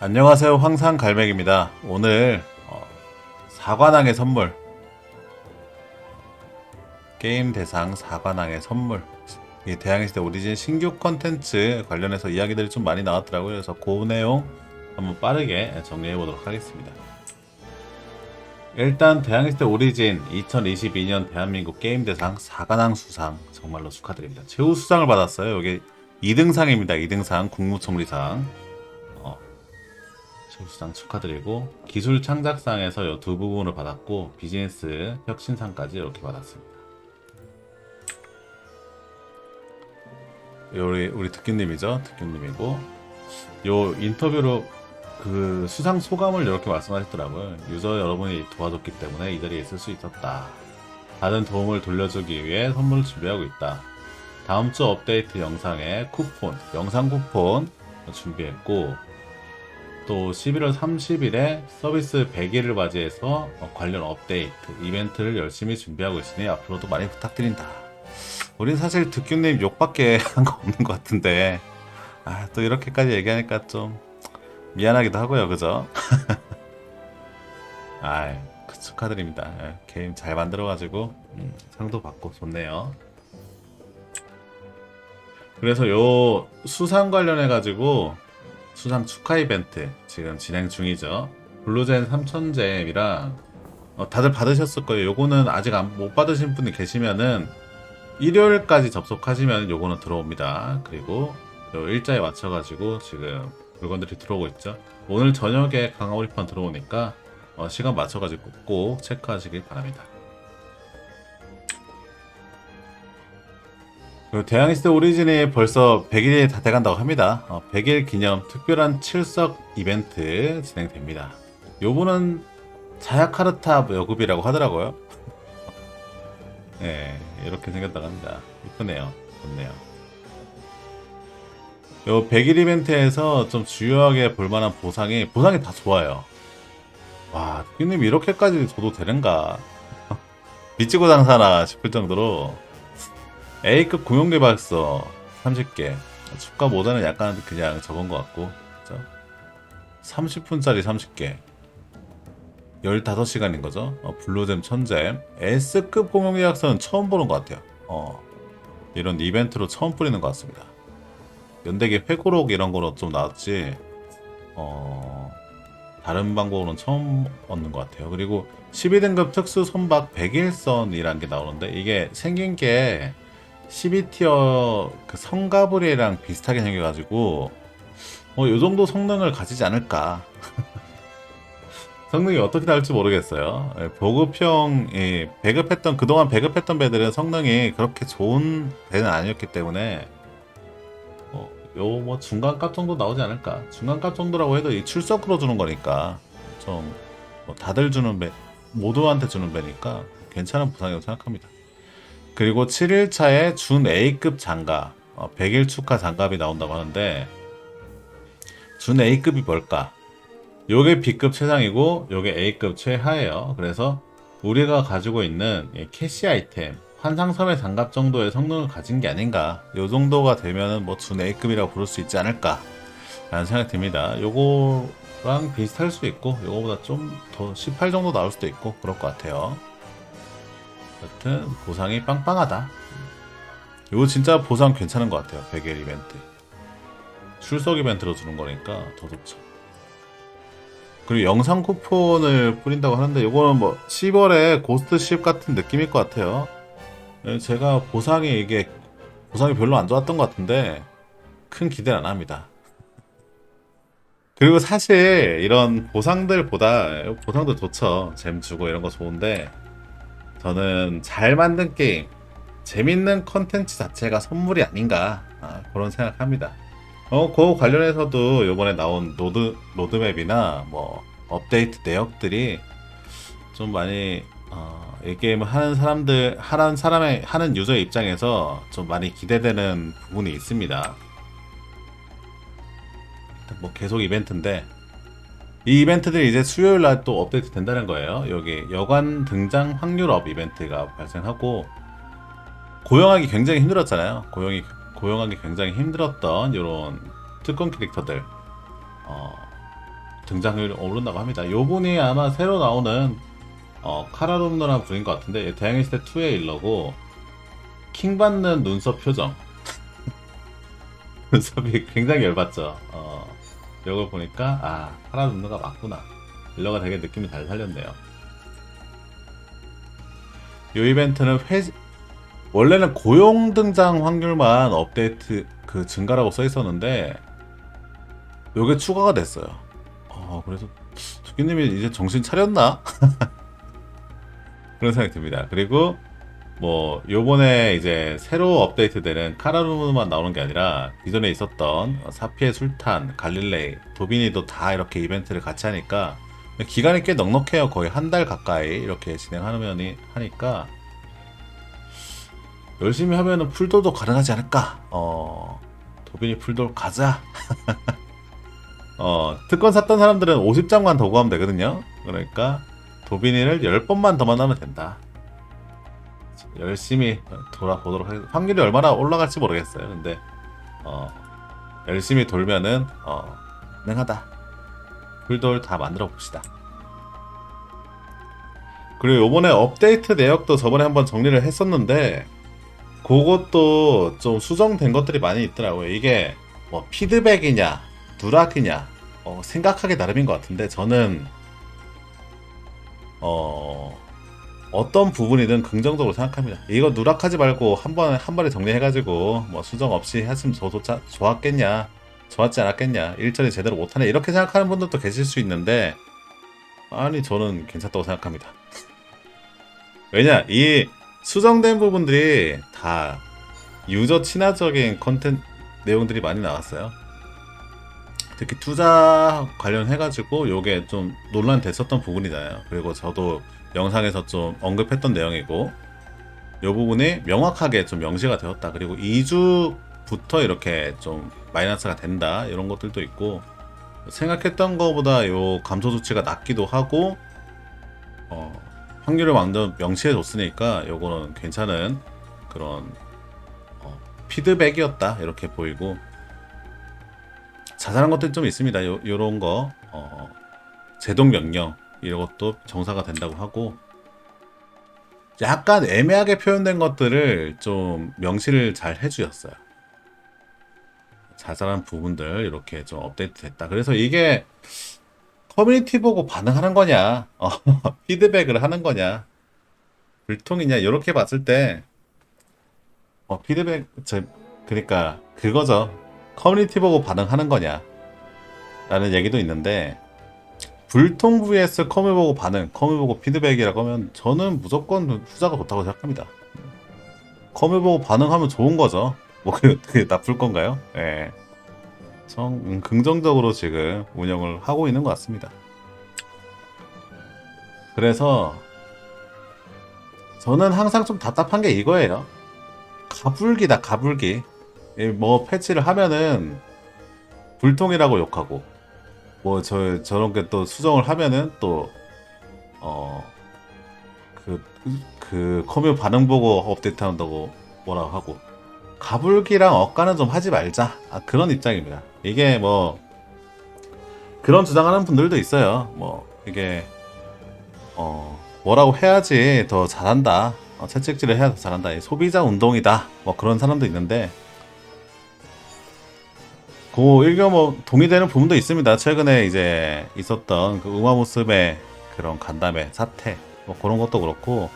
안녕하세요 황상 갈매기입니다. 오늘 어, 사관왕의 선물 게임 대상 사관왕의 선물 이 대항해 시대 오리진 신규 컨텐츠 관련해서 이야기들이 좀 많이 나왔더라고요. 그래서 그 내용 한번 빠르게 정리해 보도록 하겠습니다. 일단 대항해 시대 오리진 2022년 대한민국 게임 대상 사관왕 수상 정말로 축하드립니다. 최우 수상을 받았어요. 여기 2등상입니다. 2등상 국무총리상. 최우수상 축하드리고 기술 창작상에서 이 두 부분을 받았고 비즈니스 혁신상까지 이렇게 받았습니다. 우리 우리 득균님이죠, 득균님이고 요 인터뷰로 그 수상 소감을 이렇게 말씀하셨더라고요. 유저 여러분이 도와줬기 때문에 이 자리에 있을 수 있었다. 받은 도움을 돌려주기 위해 선물을 준비하고 있다. 다음 주 업데이트 영상에 쿠폰, 영상 쿠폰 준비했고 또 11월 30일에 서비스 100일을 맞이해서 어, 관련 업데이트, 이벤트를 열심히 준비하고 있으니 앞으로도 많이 부탁드린다. 우린 사실 득균님 욕밖에 한 거 없는 것 같은데, 아, 또 이렇게까지 얘기하니까 좀 미안하기도 하고요, 그죠? 그 축하드립니다. 예, 게임 잘 만들어가지고, 음, 상도 받고 좋네요. 그래서 요 수상 관련해가지고, 수상 축하 이벤트 지금 진행 중이죠. 블루젠 3000잼이랑 어, 다들 받으셨을 거예요. 요거는 아직 안, 못 받으신 분이 계시면은 일요일까지 접속하시면 요거는 들어옵니다. 그리고 요 일자에 맞춰가지고 지금 물건들이 들어오고 있죠. 오늘 저녁에 강화올리판 들어오니까 어, 시간 맞춰가지고 꼭 체크하시길 바랍니다. 대항해 시대 오리진이 벌써 100일이 다 돼간다고 합니다. 어, 100일 기념 특별한 칠석 이벤트 진행됩니다. 요분은 자야카르타 여급이라고 하더라고요. 네, 이렇게 생겼다고 합니다. 이쁘네요. 좋네요. 요 100일 이벤트에서 좀 주요하게 볼만한 보상이, 보상이 다 좋아요. 와, 님 이렇게까지 줘도 되는가? 미치고 장사나 싶을 정도로 A급 공용개발서 30개. 축가 모자는 약간 그냥 적은 것 같고. 그죠? 30분짜리 30개. 15시간인 거죠? 어, 블루잼 1000잼. S급 공용계약서는 처음 보는 것 같아요. 어, 이런 이벤트로 처음 뿌리는 것 같습니다. 연대기 회고록 이런 거로 좀 나왔지. 어, 다른 방법으로는 처음 얻는 것 같아요. 그리고 12등급 특수 선박 101선이라는 게 나오는데 이게 생긴 게 12티어 그 성가브리랑 비슷하게 생겨가지고 뭐 요 정도 성능을 가지지 않을까. 성능이 어떻게 나올지 모르겠어요. 예, 보급형 예, 배급했던 그동안 배급했던 배들은 성능이 그렇게 좋은 배는 아니었기 때문에 어, 요뭐 중간값 정도 나오지 않을까. 중간값 정도라고 해도 이 출석으로 주는 거니까 좀 뭐 다들 주는 배 모두한테 주는 배니까 괜찮은 보상이라고 생각합니다 그리고 7일차에 준 A급 장갑, 어, 100일 축하 장갑이 나온다고 하는데 준 A급이 뭘까? 요게 B급 최상이고 요게 A급 최하예요. 그래서 우리가 가지고 있는 이 캐시 아이템, 환상섬의 장갑 정도의 성능을 가진 게 아닌가. 요 정도가 되면은 뭐 준 A급이라고 부를 수 있지 않을까. 라는 생각이 듭니다. 요거랑 비슷할 수 있고 요거보다 좀 더 18 정도 나올 수도 있고 그럴 것 같아요. 여튼 보상이 빵빵하다. 이거 진짜 보상 괜찮은 것 같아요. 100일 이벤트. 출석 이벤트로 주는 거니까 더 좋죠. 그리고 영상 쿠폰을 뿌린다고 하는데 이거는 뭐 10월에 고스트십 같은 느낌일 것 같아요. 예, 제가 보상이 이게 보상이 별로 안 좋았던 것 같은데 큰 기대는 안 합니다. 그리고 사실 이런 보상들보다 보상도 좋죠. 잼 주고 이런 거 좋은데 저는 잘 만든 게임, 재밌는 컨텐츠 자체가 선물이 아닌가 아, 그런 생각합니다. 어, 그 관련해서도 이번에 나온 로드 로드맵이나 뭐 업데이트 내역들이 좀 많이 어, 이 게임을 하는 사람들 하는 사람의 하는 유저 입장에서 좀 많이 기대되는 부분이 있습니다. 뭐 계속 이벤트인데 이 이벤트들이 이제 수요일 날 또 업데이트 된다는 거예요. 여기 여관 등장 확률업 이벤트가 발생하고 고용하기 굉장히 힘들었잖아요. 고용이 고용하기 굉장히 힘들었던 이런 특권 캐릭터들 어, 등장률이 오른다고 합니다. 요분이 아마 새로 나오는 어, 카라룸너라는 분인 것 같은데 대항해 시대 2의 일러고 킹 받는 눈썹 표정 눈썹이 굉장히 열받죠. 어, 이걸 보니까 아 카라룸너가 맞구나. 일러가 되게 느낌이 잘 살렸네요. 이 이벤트는 회 원래는 고용 등장 확률만 업데이트 그 증가라고 써 있었는데 요게 추가가 됐어요. 어 그래서 두기님이 이제 정신 차렸나? 그런 생각이 듭니다. 그리고 뭐 요번에 이제 새로 업데이트되는 카라루만 나오는 게 아니라 기존에 있었던 사피의 술탄, 갈릴레이, 도비니도 다 이렇게 이벤트를 같이 하니까 기간이 꽤 넉넉해요. 거의 한 달 가까이 이렇게 진행하면 하니까 열심히 하면은 풀돌도 가능하지 않을까? 어, 도빈이 풀돌 가자. 어, 특권 샀던 사람들은 50장만 더 구하면 되거든요. 그러니까 도빈이를 10번만 더 만나면 된다. 열심히 돌아보도록 하겠습니다. 확률이 얼마나 올라갈지 모르겠어요. 근데 어, 열심히 돌면은 어, 가능하다. 풀돌 다 만들어 봅시다. 그리고 요번에 업데이트 내역도 저번에 한번 정리를 했었는데 그것도 좀 수정된 것들이 많이 있더라고요. 이게 뭐 피드백이냐, 누락이냐, 어, 생각하기 나름인 것 같은데 저는 어 어떤 부분이든 긍정적으로 생각합니다. 이거 누락하지 말고 한 번에 한 번에 정리해가지고 뭐 수정 없이 했으면 더 좋자, 좋았겠냐, 좋았지 않았겠냐, 일처리 제대로 못하네 이렇게 생각하는 분들도 계실 수 있는데 아니 저는 괜찮다고 생각합니다. 왜냐 이 수정된 부분들이 다 유저 친화적인 컨텐츠 내용들이 많이 나왔어요. 특히 투자 관련해가지고 요게 좀 논란됐었던 부분이잖아요. 그리고 저도 영상에서 좀 언급했던 내용이고 요 부분이 명확하게 좀 명시가 되었다. 그리고 2주부터 이렇게 좀 마이너스가 된다. 이런 것들도 있고 생각했던 것보다 요 감소 조치가 낮기도 하고 어, 확률을 완전 명시해 줬으니까 요거는 괜찮은 그런 어, 피드백이었다 이렇게 보이고 자잘한 것들이 좀 있습니다. 요, 요런 거 어, 제동 명령 이런 것도 정사가 된다고 하고 약간 애매하게 표현된 것들을 좀 명시를 잘 해주셨어요. 자잘한 부분들 이렇게 좀 업데이트 됐다. 그래서 이게 커뮤니티 보고 반응하는 거냐, 어, 피드백을 하는 거냐, 불통이냐 이렇게 봤을 때 어, 피드백 저 그러니까 그거죠. 커뮤니티 보고 반응하는 거냐 라는 얘기도 있는데 불통 vs 커뮤 보고 반응, 커뮤 보고 피드백이라고 하면 저는 무조건 후자가 좋다고 생각합니다. 커뮤 보고 반응하면 좋은 거죠. 뭐 그, 그게 나쁠 건가요? 예. 정, 음, 긍정적으로 지금 운영을 하고 있는 것 같습니다. 그래서 저는 항상 좀 답답한 게 이거예요. 가불기다, 가불기. 이뭐 패치를 하면은 불통이라고 욕하고 뭐 저 저런 게 또 수정을 하면은 또어그그 커뮤 반응 보고 업데이트 한다고 뭐라고 하고 가불기랑 억가는 좀 하지 말자 아, 그런 입장입니다. 이게 뭐 그런 주장하는 분들도 있어요. 뭐 이게 어 뭐라고 해야지 더 잘한다. 어, 채찍질을 해야 더 잘한다. 이 소비자 운동이다. 뭐 그런 사람도 있는데 그 일견 뭐 동의되는 부분도 있습니다. 최근에 이제 있었던 그 우마무스의 그런 간담회 사태 뭐 그런 것도 그렇고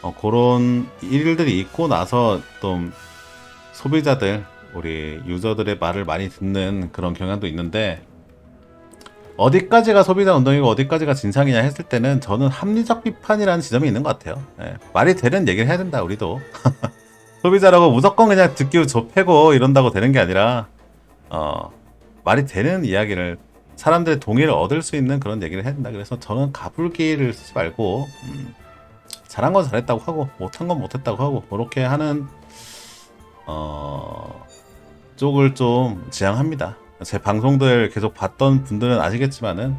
어, 그런 일들이 있고 나서 좀 소비자들 우리 유저들의 말을 많이 듣는 그런 경향도 있는데 어디까지가 소비자 운동이고 어디까지가 진상이냐 했을 때는 저는 합리적 비판이라는 지점이 있는 것 같아요. 예, 말이 되는 얘기를 해야 된다 우리도 소비자라고 무조건 그냥 듣기 좁히고 이런다고 되는 게 아니라 어, 말이 되는 이야기를 사람들의 동의를 얻을 수 있는 그런 얘기를 해야 된다. 그래서 저는 가불기를 쓰지 말고 음, 잘한 건 잘했다고 하고 못한 건 못했다고 하고 그렇게 하는 어, 쪽을 좀 지향합니다. 제 방송들 계속 봤던 분들은 아시겠지만은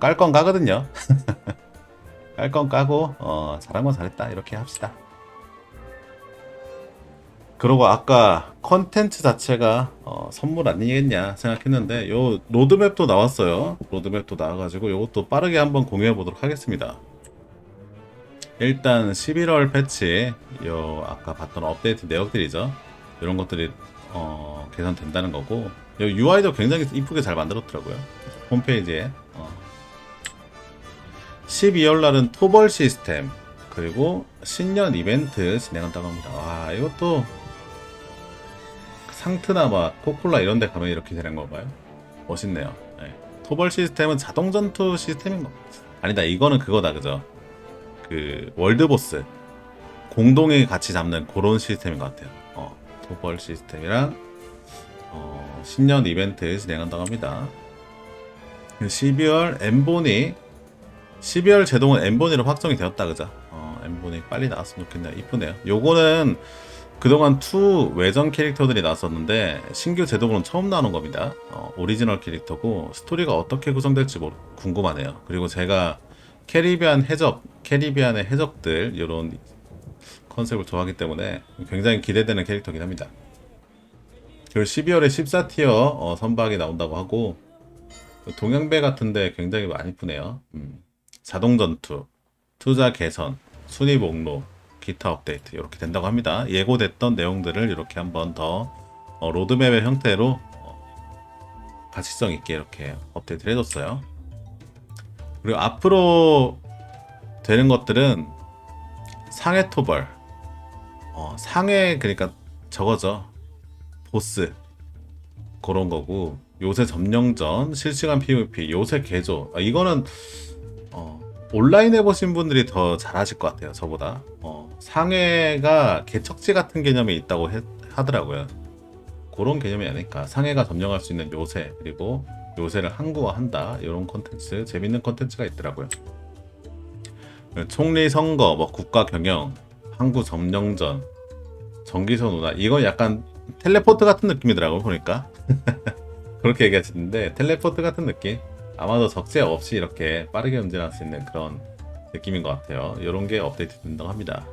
깔 건 까거든요. 깔 건 까고 어, 잘한 건 잘했다 이렇게 합시다. 그리고 아까 컨텐츠 자체가 어, 선물 아니겠냐 생각했는데 요 로드맵도 나왔어요. 로드맵도 나와가지고 요것도 빠르게 한번 공유해 보도록 하겠습니다. 일단 11월 패치 요 아까 봤던 업데이트 내역들이죠. 이런 것들이 어, 개선된다는 거고 요 UI도 굉장히 이쁘게 잘 만들었더라고요. 홈페이지에 어. 12월 날은 토벌 시스템 그리고 신년 이벤트 진행한다고 합니다. 와 이것도 상트나 막 코콜라 이런 데 가면 이렇게 되는 건가요? 멋있네요. 네. 토벌 시스템은 자동 전투 시스템인 거. 아니다 이거는 그거다 그죠? 그 월드보스 공동이 같이 잡는 그런 시스템인 것 같아요. 어, 토벌 시스템이랑 어, 신년 이벤트 진행한다고 합니다. 12월 엠보니 12월 제동은 엠보니로 확정이 되었다 그죠? 어, 엠보니 빨리 나왔으면 좋겠네요. 이쁘네요. 요거는 그동안 투 외전 캐릭터들이 나왔었는데 신규 제동으로는 처음 나오는 겁니다. 어, 오리지널 캐릭터고 스토리가 어떻게 구성될지 모르, 궁금하네요. 그리고 제가 캐리비안 해적, 캐리비안의 해적들 이런 컨셉을 좋아하기 때문에 굉장히 기대되는 캐릭터긴 합니다. 그리고 12월에 14티어 어, 선박이 나온다고 하고 동양배 같은데 굉장히 많이 푸네요. 음. 자동 전투, 투자 개선, 순위 목록, 기타 업데이트 이렇게 된다고 합니다. 예고됐던 내용들을 이렇게 한번 더 어, 로드맵의 형태로 어, 가치성 있게 이렇게 업데이트를 해줬어요. 그리고 앞으로 되는 것들은 상해 토벌, 어, 상해 그러니까 저거죠. 보스 그런 거고 요새 점령전, 실시간 PVP, 요새 개조 아, 이거는 어, 온라인 해보신 분들이 더 잘하실 것 같아요 저보다. 어, 상해가 개척지 같은 개념이 있다고 해- 하더라고요. 그런 개념이 아닐까. 상해가 점령할 수 있는 요새 그리고 요새를 항구화한다 이런 콘텐츠 재밌는 콘텐츠가 있더라고요. 총리 선거 뭐 국가 경영 항구 점령전 정기선 운하 이건 약간 텔레포트 같은 느낌이더라고요 보니까. 그렇게 얘기하시는데 텔레포트 같은 느낌 아마도 적재 없이 이렇게 빠르게 운전할 수 있는 그런 느낌인 것 같아요 이런 게 업데이트 된다고 합니다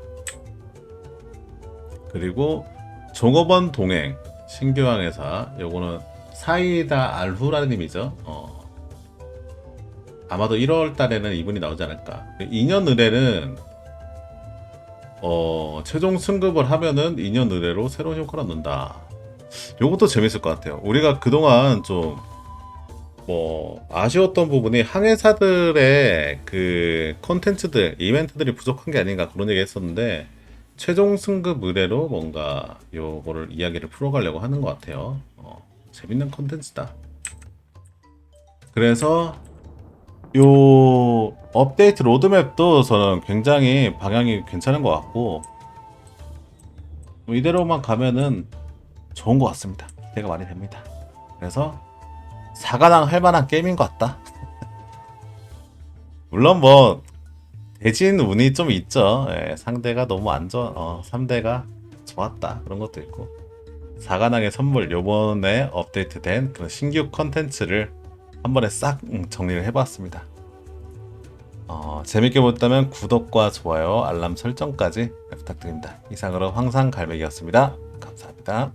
그리고 종업원 동행 신규 항해사 요거는 사이다 알후라는 님이죠 어. 아마도 1월 달에는 이분이 나오지 않을까 2년 의뢰는 어, 최종 승급을 하면은 2년 의뢰로 새로운 효과를 얻는다. 요것도 재밌을 것 같아요. 우리가 그동안 좀, 뭐, 아쉬웠던 부분이 항해사들의 그 컨텐츠들, 이벤트들이 부족한 게 아닌가 그런 얘기 했었는데, 최종 승급 의뢰로 뭔가 요거를 이야기를 풀어가려고 하는 것 같아요. 어, 재밌는 컨텐츠다. 그래서 요 업데이트 로드맵도 저는 굉장히 방향이 괜찮은 것 같고 뭐 이대로만 가면은 좋은 것 같습니다. 기대가 많이 됩니다. 그래서 사가당 할 만한 게임인 것 같다. 물론 뭐 대진 운이 좀 있죠. 예, 상대가 너무 안 좋아. 어, 3대가 좋았다. 그런 것도 있고. 사가당의 선물 요번에 업데이트된 그런 신규 컨텐츠를 한 번에 싹 음, 정리를 해봤습니다. 어, 재밌게 보셨다면 구독과 좋아요, 알람 설정까지 부탁드립니다. 이상으로 황상 갈매기였습니다. 감사합니다.